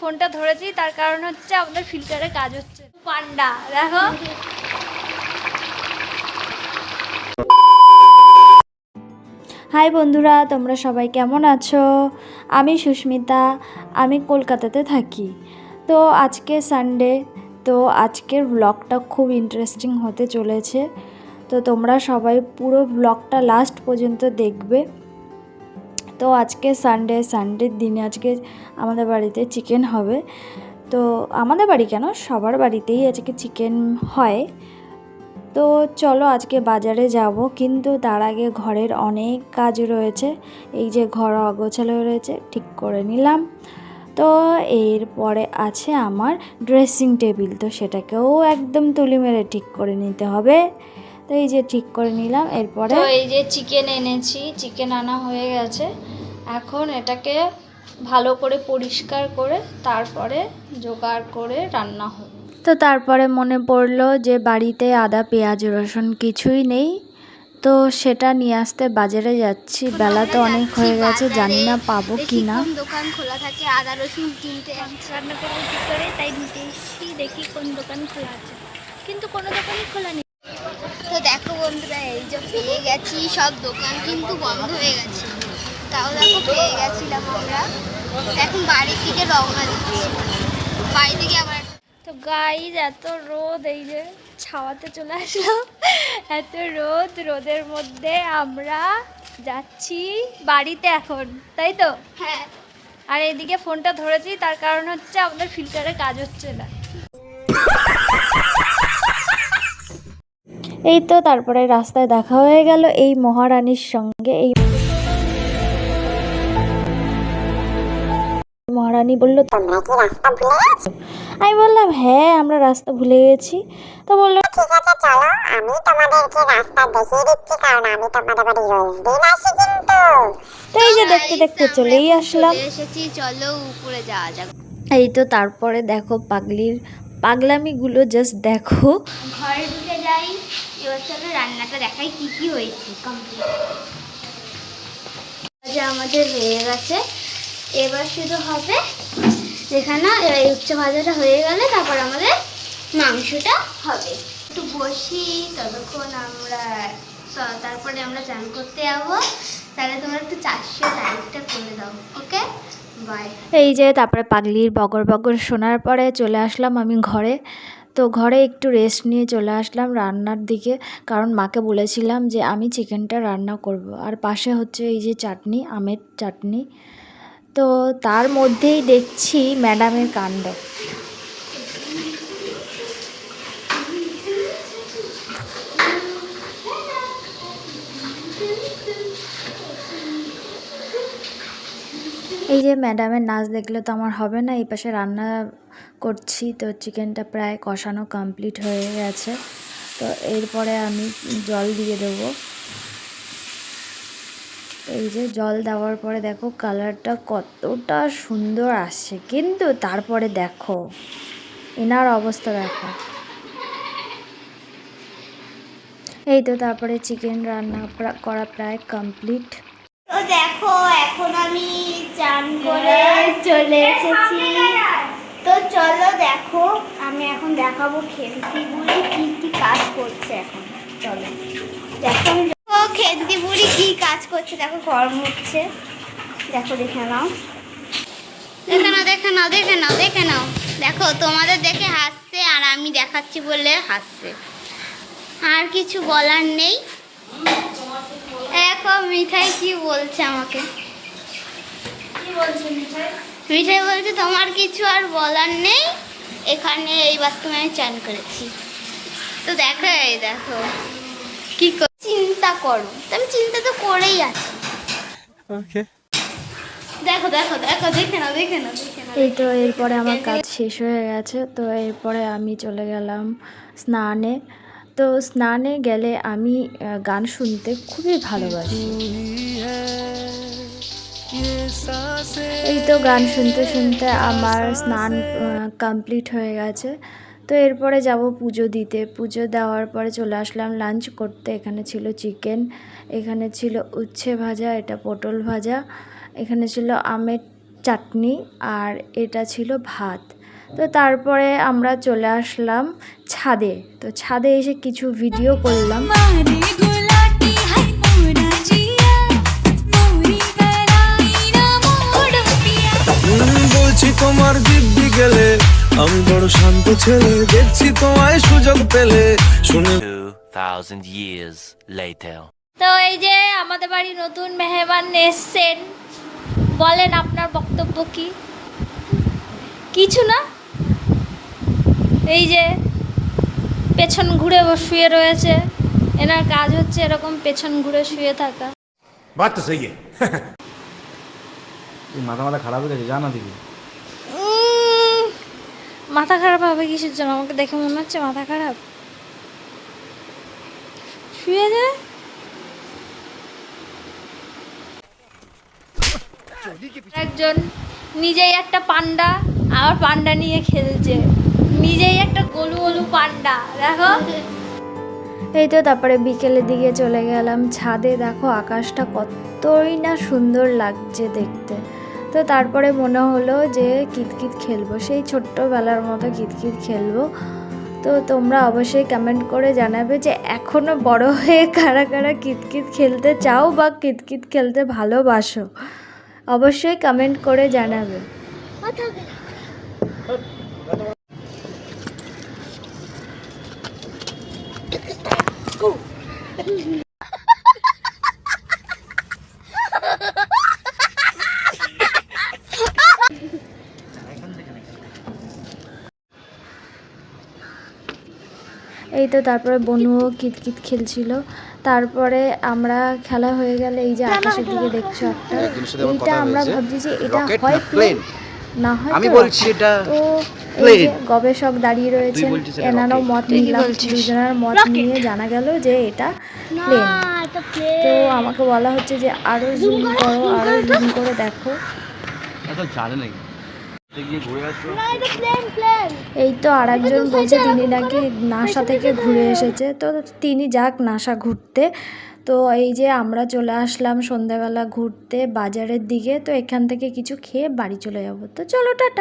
ফোনটা ধরেছি, তার কারণ হচ্ছে আমাদের ফিল্টারে কাজ হচ্ছে। পান্ডা, দেখো। হাই বন্ধুরা, তোমরা সবাই কেমন আছো? আমি সুস্মিতা, আমি কলকাতাতে থাকি। তো আজকে সানডে তো আজকের ব্লগটা খুব ইন্টারেস্টিং হতে চলেছে। তো তোমরা সবাই পুরো ব্লগটা লাস্ট পর্যন্ত দেখবে। তো আজকে সানডে সানডের দিনে আজকে আমাদের বাড়িতে চিকেন হবে। তো আমাদের বাড়ি কেন? সবার বাড়িতেই আজকে চিকেন হয়। তো চলো আজকে বাজারে যাব, কিন্তু তার আগে ঘরের অনেক কাজ রয়েছে। এই যে ঘর অগোছালো রয়েছে, ঠিক করে নিলাম। তো এরপরে আছে আমার ড্রেসিং টেবিল তো সেটাকেও একদম তুলি মেরে ঠিক করে নিতে হবে। তো এই যে ঠিক করে নিলাম এরপরে তো এই যে চিকেন এনেছি চিকেন আনা হয়ে গেছে। এখন এটাকে ভালো করে পরিষ্কার করে তারপরে জোগাড় করে রান্না হবে তো তারপরে মনে পড়ল যে বাড়িতে আদা পেঁয়াজ রসুন কিছুই নেই তো সেটা নিয়ে আসতে বাজারে যাচ্ছি। বেলা তো অনেক হয়ে গেছে জানি না পাবো কি না দোকান খোলা থাকে আদা রসুন কিনতে রান্না করব কি করে? তাই নিতে এসেছি দেখি কোন দোকান খোলা আছে। কিন্তু কোনো দোকানই খোলা নেই। বন্ধুরা এই যে পেয়ে গেছি সব দোকান কিন্তু বন্ধ হয়ে গেছে। তাও দেখো পেয়ে গেছিলাম আমরা। এখন বাড়ির দিকে রওনা দিচ্ছি। বাড়ি থেকে আবার তো গাইজ এত রোদ এই যে ছাওয়াতে চলে আসলাম। এত রোদ রোদের মধ্যে আমরা যাচ্ছি বাড়িতে এখন তাই তো? হ্যাঁ। আর এদিকে ফোনটা ধরেছি তার কারণ হচ্ছে আমাদের ফিল্টারে কাজ হচ্ছে না। এই তো তারপরে রাস্তায় দেখা হয়ে গেল এই মহারানীর সঙ্গে। এই মহারানী বলল তোমরা কি রাস্তা ভুলে গেছো? আমি বললাম হ্যাঁ আমরা রাস্তা ভুলে গেছি। তো বলল ঠিক আছে চলো। আমি তোমাদেরকে রাস্তা দেখিয়ে দিচ্ছি কারণ আমি তোমাদের বাড়ি রোজ দিন আসি কিন্তু। তো এই যে দেখতে দেখতে চলেই আসলাম। এসেছি চলো উপরে যাওয়া যাক। এই তো তারপরে দেখো পাগলির পাগলামিগুলো জাস্ট দেখো। ঘরে ঢুকে যাই, এবার চলো রান্নাটা দেখাই কি কি হয়েছে কমপ্লিট আমাদের হয়ে গেছে। এবার শুধু হবে যেখানে এই উচ্চ ভাজাটা হয়ে গেলে তারপর আমাদের মাংসটা হবে। একটু বসি, ততক্ষণ আমরা তারপরে আমরা চান করতে যাব। তাহলে তোমরা একটু চারশো লাইকটা করে দাও ওকে এই যে তারপরে পাগলির বগর বগর শোনার পরে চলে আসলাম আমি ঘরে। তো ঘরে একটু রেস্ট নিয়ে চলে আসলাম রান্নার দিকে। কারণ মাকে বলেছিলাম যে আমি চিকেনটা রান্না করব। আর পাশে হচ্ছে এই যে চাটনি, আমের চাটনি। তো তার মধ্যেই দেখছি ম্যাডামের কাণ্ড। এই যে ম্যাডামের নাচ দেখলে তো আমার হবে না, এই পাশে রান্না করছি, তো চিকেনটা প্রায় কষানো কমপ্লিট হয়ে গেছে। তো এরপরে আমি জল দিয়ে দেবো। এই যে জল দেওয়ার পরে দেখো কালারটা কতটা সুন্দর আসছে, কিন্তু তারপরে দেখো, এনার অবস্থা দেখো। এই তো তারপরে চিকেন রান্না করা প্রায় কমপ্লিট। দেখো এখন আমি চান করে চলে এসেছি। তো চলো দেখো আমি এখন দেখাবো খেলতি বুড়ি কি কি কাজ করছে এখন। চলো। দেখো খেলতি বুড়ি কি কাজ করছে দেখো গরম হচ্ছে। দেখো দেখে নাও। দেখে নাও দেখে নাও দেখে নাও দেখে নাও। দেখো তোমাদের দেখে হাসছে আর আমি দেখাচ্ছি বলে হাসছে। আর কিছু বলার নেই। দেখো মিঠাই কি বলছে আমাকে? মিঠাই? বলছে তোমার কিছু আর বলার নেই। এখানে এই বাথরুমে আমি চান করেছি। তো দেখো এই দেখো। কি কর- চিন্তা করো। তো আমি চিন্তা তো করেই আছি। Okay. দেখো দেখো দেখো দেখে নাও দেখে নাও এই তো এরপরে আমার কাজ শেষ হয়ে গেছে। তো এরপরে আমি চলে গেলাম স্নানে। তো স্নানে গেলে আমি গান শুনতে খুবই ভালোবাসি। এই তো গান শুনতে শুনতে আমার স্নান কমপ্লিট হয়ে গেছে। তো এরপরে যাব পুজো দিতে। পুজো দেওয়ার পরে চলে আসলাম লাঞ্চ করতে। এখানে ছিল চিকেন এখানে ছিল উচ্ছে ভাজা, এটা পটল ভাজা, এখানে ছিল আমের চাটনি, আর এটা ছিল ভাত। তো তারপরে আমরা চলে আসলাম ছাদে। তো ছাদে এসে কিছু ভিডিও করলাম। বলছি তোমার দিব্যি গেলে আমি বড় শান্ত ছেলে দেখছি তোমায় সুযোগ পেলে। শুনে 2000 years later তো এই যে আমাদের বাড়ি নতুন মেহমান এসছেন বলেন আপনার বক্তব্য কি? কিছু না? এই যে পেছন ঘুরে শুয়ে রয়েছে এনার কাজ হচ্ছে এরকম পেছন ঘুরে শুয়ে থাকা। বাত তো সহি মাথা মাথা খারাপ হয়ে গেছে জানা দিবি মাথা খারাপ হবে কিসের জন্য? আমাকে দেখে মনে হচ্ছে মাথা খারাপ। শুয়ে যায় একজন নিজেই একটা পান্ডা আবার পান্ডা নিয়ে খেলছে। একটা গলু গলু পান্ডা দেখো। এই তো তারপরে বিকেলের দিকে চলে গেলাম ছাদে। দেখো আকাশটা কতই না সুন্দর লাগছে দেখতে। তো তারপরে মনে হলো যে কিতকিত খেলব সেই ছোট্টবেলার মতো কিতকিত খেলব। তো তোমরা অবশ্যই কমেন্ট করে জানাবে যে এখনও বড় হয়ে কারা কারা কিতকিত খেলতে চাও বা কিতকিত খেলতে ভালোবাসো। অবশ্যই কমেন্ট করে জানাবে। এই তো তারপরে বনুও কিতকিত খেলছিল। তারপরে আমরা খেলা হয়ে গেলে এই যে আকাশের দিকে দেখছ একটা এইটা আমরা ভাবছি যে এটা হয় প্লেন না হয় আমি তো বলছি এটা তো এই যে গবেষক দাঁড়িয়ে রয়েছেন বলছিস এনারও মত নিলাম দুজনের মত নিয়ে জানা গেল যে এটা প্লেন তো আমাকে বলা হচ্ছে যে আরও জুম করো আরও জুম করে। দেখো। এই তো আর একজন বলছে তিনি নাকি নাসা থেকে ঘুরে এসেছে। তো তিনি যাক নাসা ঘুরতে। তো এই যে আমরা চলে আসলাম সন্ধ্যাবেলা ঘুরতে বাজারের দিকে, তো এখান থেকে কিছু খেয়ে বাড়ি চলে যাব। তো চলো, টাটা।